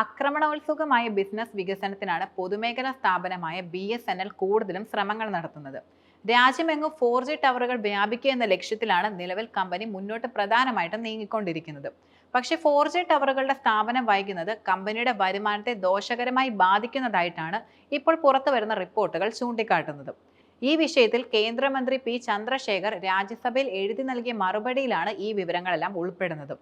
ആക്രമണോത്സുകമായ business വികസനത്തിനാണ് പൊതുമേഖലാ സ്ഥാപനമായ B S N L കൂടുതലും ശ്രമങ്ങൾ നടത്തുന്നത്. രാജ്യമെങ്ങും ഫോർ ജി ടവറുകൾ വ്യാപിക്കുക എന്ന ലക്ഷ്യത്തിലാണ് നിലവിൽ കമ്പനി മുന്നോട്ട് പ്രധാനമായിട്ടും നീങ്ങിക്കൊണ്ടിരിക്കുന്നത്. പക്ഷേ ഫോർ ജി ടവറുകളുടെ സ്ഥാപനം വൈകുന്നത് കമ്പനിയുടെ വരുമാനത്തെ ദോഷകരമായി ബാധിക്കുന്നതായിട്ടാണ് ഇപ്പോൾ പുറത്തുവരുന്ന റിപ്പോർട്ടുകൾ ചൂണ്ടിക്കാട്ടുന്നത്. ഈ വിഷയത്തിൽ കേന്ദ്രമന്ത്രി പി ചന്ദ്രശേഖർ രാജ്യസഭയിൽ എഴുതി നൽകിയ മറുപടിയിലാണ് ഈ വിവരങ്ങളെല്ലാം ഉൾപ്പെടുന്നത്.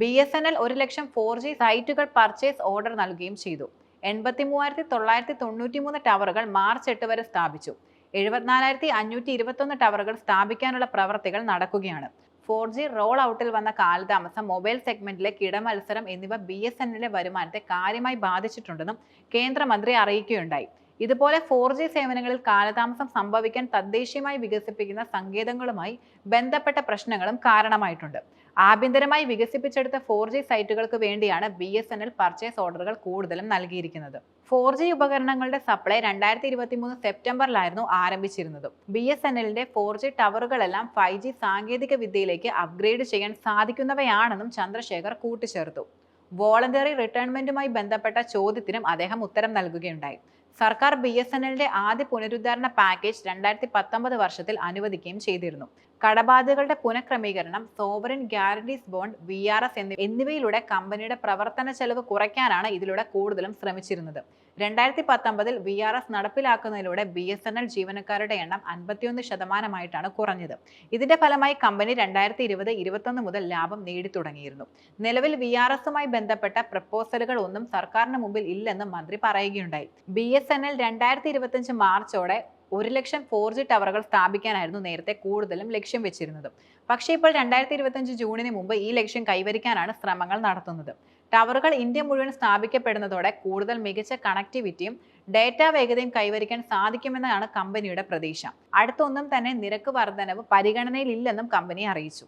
ബി എസ് എൻ എൽ ഒരു ലക്ഷം ഫോർ ജി സൈറ്റുകൾ പർച്ചേസ് ഓർഡർ നൽകുകയും ചെയ്തു. എൺപത്തി മൂവായിരത്തി തൊള്ളായിരത്തി തൊണ്ണൂറ്റി മൂന്ന് ടവറുകൾ മാർച്ച് എട്ട് വരെ സ്ഥാപിച്ചു. എഴുപത്തിനാലായിരത്തി അഞ്ഞൂറ്റി ഇരുപത്തൊന്ന് ടവറുകൾ സ്ഥാപിക്കാനുള്ള പ്രവർത്തികൾ നടക്കുകയാണ്. ഫോർ ജി റോൾ ഔട്ടിൽ വന്ന കാലതാമസം മൊബൈൽ സെഗ്മെന്റിലെ കിടമത്സരം എന്നിവ ബി എസ് എന്നിലെ വരുമാനത്തെ കാര്യമായി ബാധിച്ചിട്ടുണ്ടെന്നും കേന്ദ്രമന്ത്രി അറിയിക്കുകയുണ്ടായി. ഇതുപോലെ ഫോർ ജി സേവനങ്ങളിൽ കാലതാമസം സംഭവിക്കാൻ തദ്ദേശീയമായി വികസിപ്പിക്കുന്ന സങ്കേതങ്ങളുമായി ബന്ധപ്പെട്ട പ്രശ്നങ്ങളും കാരണമായിട്ടുണ്ട്. ആഭ്യന്തരമായി വികസിപ്പിച്ചെടുത്ത ഫോർ ജി സൈറ്റുകൾക്ക് വേണ്ടിയാണ് B S N L purchase ഓർഡറുകൾ കൂടുതലും നൽകിയിരിക്കുന്നത്. ഫോർ ജി ഉപകരണങ്ങളുടെ സപ്ലൈ രണ്ടായിരത്തി ഇരുപത്തി മൂന്ന് സെപ്റ്റംബറിലായിരുന്നു ആരംഭിച്ചിരുന്നത്. ബി എസ് എൻ എല്ലിന്റെ ഫോർ ജി ടവറുകളെല്ലാം ഫൈവ് ജി സാങ്കേതിക വിദ്യയിലേക്ക് അപ്ഗ്രേഡ് ചെയ്യാൻ സാധിക്കുന്നവയാണെന്നും ചന്ദ്രശേഖർ കൂട്ടിച്ചേർത്തു. വോളണ്ടറി റിട്ടയർമെന്റുമായി ബന്ധപ്പെട്ട ചോദ്യത്തിനും അദ്ദേഹം ഉത്തരം നൽകുകയുണ്ടായി. സർക്കാർ ബി എസ് എൻ എല്ലിന്റെ ആദ്യ പുനരുദ്ധാരണ പാക്കേജ് രണ്ടായിരത്തി പത്തൊമ്പത് വർഷത്തിൽ അനുവദിക്കുകയും ചെയ്തിരുന്നു. കടബാധ്യതകളുടെ പുനഃക്രമീകരണം sovereign guarantees bond V R S എന്നിവയിലൂടെ കമ്പനിയുടെ പ്രവർത്തന ചെലവ് കുറയ്ക്കാനാണ് ഇതിലൂടെ കൂടുതലും ശ്രമിച്ചിരുന്നത്. രണ്ടായിരത്തി പത്തൊമ്പതിൽ വി ആർ എസ് നടപ്പിലാക്കുന്നതിലൂടെ ബി എസ് എൻ എൽ ജീവനക്കാരുടെ എണ്ണം അൻപത്തിയൊന്ന് ശതമാനമായിട്ടാണ് കുറഞ്ഞത്. ഇതിന്റെ ഫലമായി കമ്പനി രണ്ടായിരത്തി ഇരുപത് ഇരുപത്തൊന്ന് മുതൽ ലാഭം നേടിത്തുടങ്ങിയിരുന്നു. നിലവിൽ വി ആർ എസുമായി ബന്ധപ്പെട്ട പ്രപ്പോസലുകൾ ഒന്നും സർക്കാരിന് മുമ്പിൽ ഇല്ലെന്നും മന്ത്രി പറയുകയുണ്ടായി. ബി എസ് എൻ എൽ രണ്ടായിരത്തി ഇരുപത്തഞ്ച് മാർച്ചോടെ ഒരു ലക്ഷം ഫോർ ജി ടവറുകൾ സ്ഥാപിക്കാനായിരുന്നു നേരത്തെ കൂടുതലും ലക്ഷ്യം വെച്ചിരുന്നത്. പക്ഷേ ഇപ്പോൾ രണ്ടായിരത്തി ഇരുപത്തിയഞ്ച് ജൂണിന് മുമ്പ് ഈ ലക്ഷ്യം കൈവരിക്കാനാണ് ശ്രമങ്ങൾ നടത്തുന്നത്. ടവറുകൾ ഇന്ത്യ മുഴുവൻ സ്ഥാപിക്കപ്പെടുന്നതോടെ കൂടുതൽ മികച്ച കണക്ടിവിറ്റിയും ഡേറ്റ വേഗതയും കൈവരിക്കാൻ സാധിക്കുമെന്നാണ് കമ്പനിയുടെ പ്രതീക്ഷ. അടുത്തൊന്നും തന്നെ നിരക്ക് വർധനവ് പരിഗണനയിലില്ലെന്നും കമ്പനി അറിയിച്ചു.